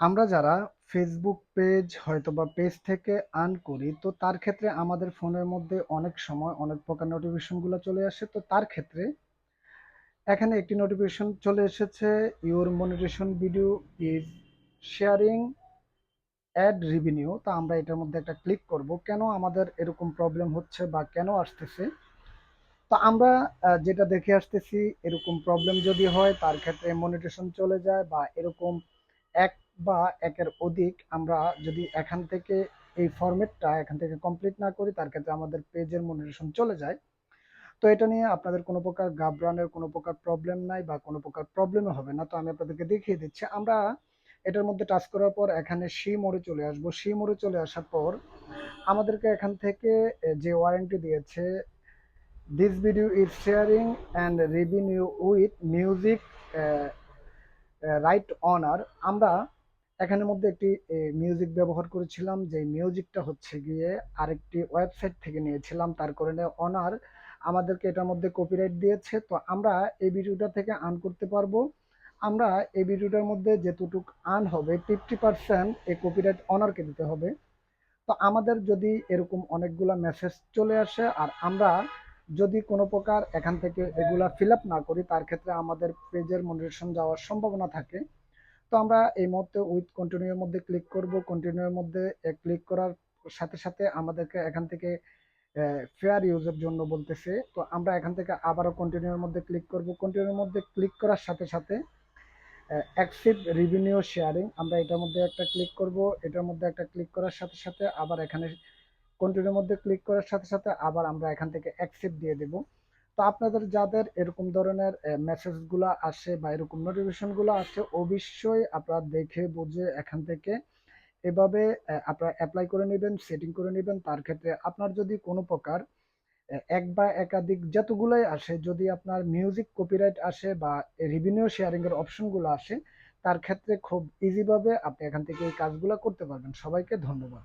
আমরা যারা Facebook page হয়তো বা পেজ থেকে আর্ন করি, তো তার ক্ষেত্রে আমাদের ফোনের মধ্যে অনেক সময় অনেক প্রকার নোটিফিকেশনগুলো চলে আসে। তো তার ক্ষেত্রে এখানে একটি নোটিফিকেশন চলে এসেছে your monetisation video is sharing ad revenue তো আমরা এটার মধ্যে একটা ক্লিক করব, কেন আমাদের এরকম প্রবলেম হচ্ছে বা কেন আসতেছে? তো আমরা যেটা দেখে আসতেছি, এরকম প্রবলেম যদি হয়, তার ক্ষেত্রে মনিটেশন চলে যায় বা এরকম বা একের অধিক আমরা যদি এখান থেকে এই ফরম্যাটটা এখান থেকে কমপ্লিট না করি, তার ক্ষেত্রে আমাদের পেজের মনিটেশন চলে যায়। তো এটা নিয়ে আপনাদের কোনো প্রকার ঘাবড়ানোর, কোনো প্রকার প্রবলেম নাই বা কোনো প্রকার প্রবলেমও হবে না। তো আমি আপনাদেরকে দেখিয়ে দিচ্ছি। আমরা এটার মধ্যে টাচ করার পর এখানে সি মোড়ে চলে আসব। সি মোড়ে চলে আসার পর আমাদেরকে এখান থেকে যে ওয়ারেন্টি দিয়েছে this video is sharing and revenue with music right owner আমরা এখানের মধ্যে একটি মিউজিক ব্যবহার করেছিলাম। যে মিউজিকটা হচ্ছে গিয়ে আরেকটি ওয়েবসাইট থেকে নিয়েছিলাম। তার কারণে অনার আমাদেরকে এটার মধ্যে কপিরাইট দিয়েছে। তো আমরা এই ভিডিওটা থেকে আর্ন করতে পারব। আমরা এই ভিডিওটার মধ্যে যেতটুক আর্ন হবে ফিফটি পার্সেন্ট এই কপিরাইট অনারকে দিতে হবে। তো আমাদের যদি এরকম অনেকগুলা মেসেজ চলে আসে, আর আমরা যদি কোনো প্রকার এখান থেকে এগুলা ফিল না করি, তার ক্ষেত্রে আমাদের পেজের মনিটেশন যাওয়ার সম্ভাবনা থাকে। তো আমরা এই মুহূর্তে উইথ কন্টিনিউর মধ্যে ক্লিক করব। কন্টিনিউর মধ্যে ক্লিক করার সাথে সাথে আমাদেরকে এখান থেকে ফেয়ার ইউজের জন্য বলতেছে। তো আমরা এখান থেকে আবারও কন্টিনিউর মধ্যে ক্লিক করব। কন্টিনিউর মধ্যে ক্লিক করার সাথে সাথে অ্যাক্সিভ রিভিনিউ শেয়ারিং আমরা এটার মধ্যে একটা ক্লিক করব। এটার মধ্যে একটা ক্লিক করার সাথে সাথে আবার এখানে কন্টিনিউর মধ্যে ক্লিক করার সাথে সাথে আবার আমরা এখান থেকে অ্যাকসেপ্ট দিয়ে দেব। তো আপনাদের যাদের এরকম ধরনের মেসেজগুলো আসে বা এরকম নোটিফিকেশনগুলো আসে, অবশ্যই আপনারা দেখে বুঝে এখান থেকে এভাবে আপনারা অ্যাপ্লাই করে নেবেন সেটিং করে নেবেন। তার ক্ষেত্রে আপনার যদি কোনো প্রকার এক বা একাধিক যতগুলোই আসে, যদি আপনার মিউজিক কপিরাইট আসে বা রেভিনিউ শেয়ারিং এর অপশনগুলো আসে, তার ক্ষেত্রে খুব ইজিভাবে আপনি এখান থেকে এই কাজগুলো করতে পারবেন। সবাইকে ধন্যবাদ।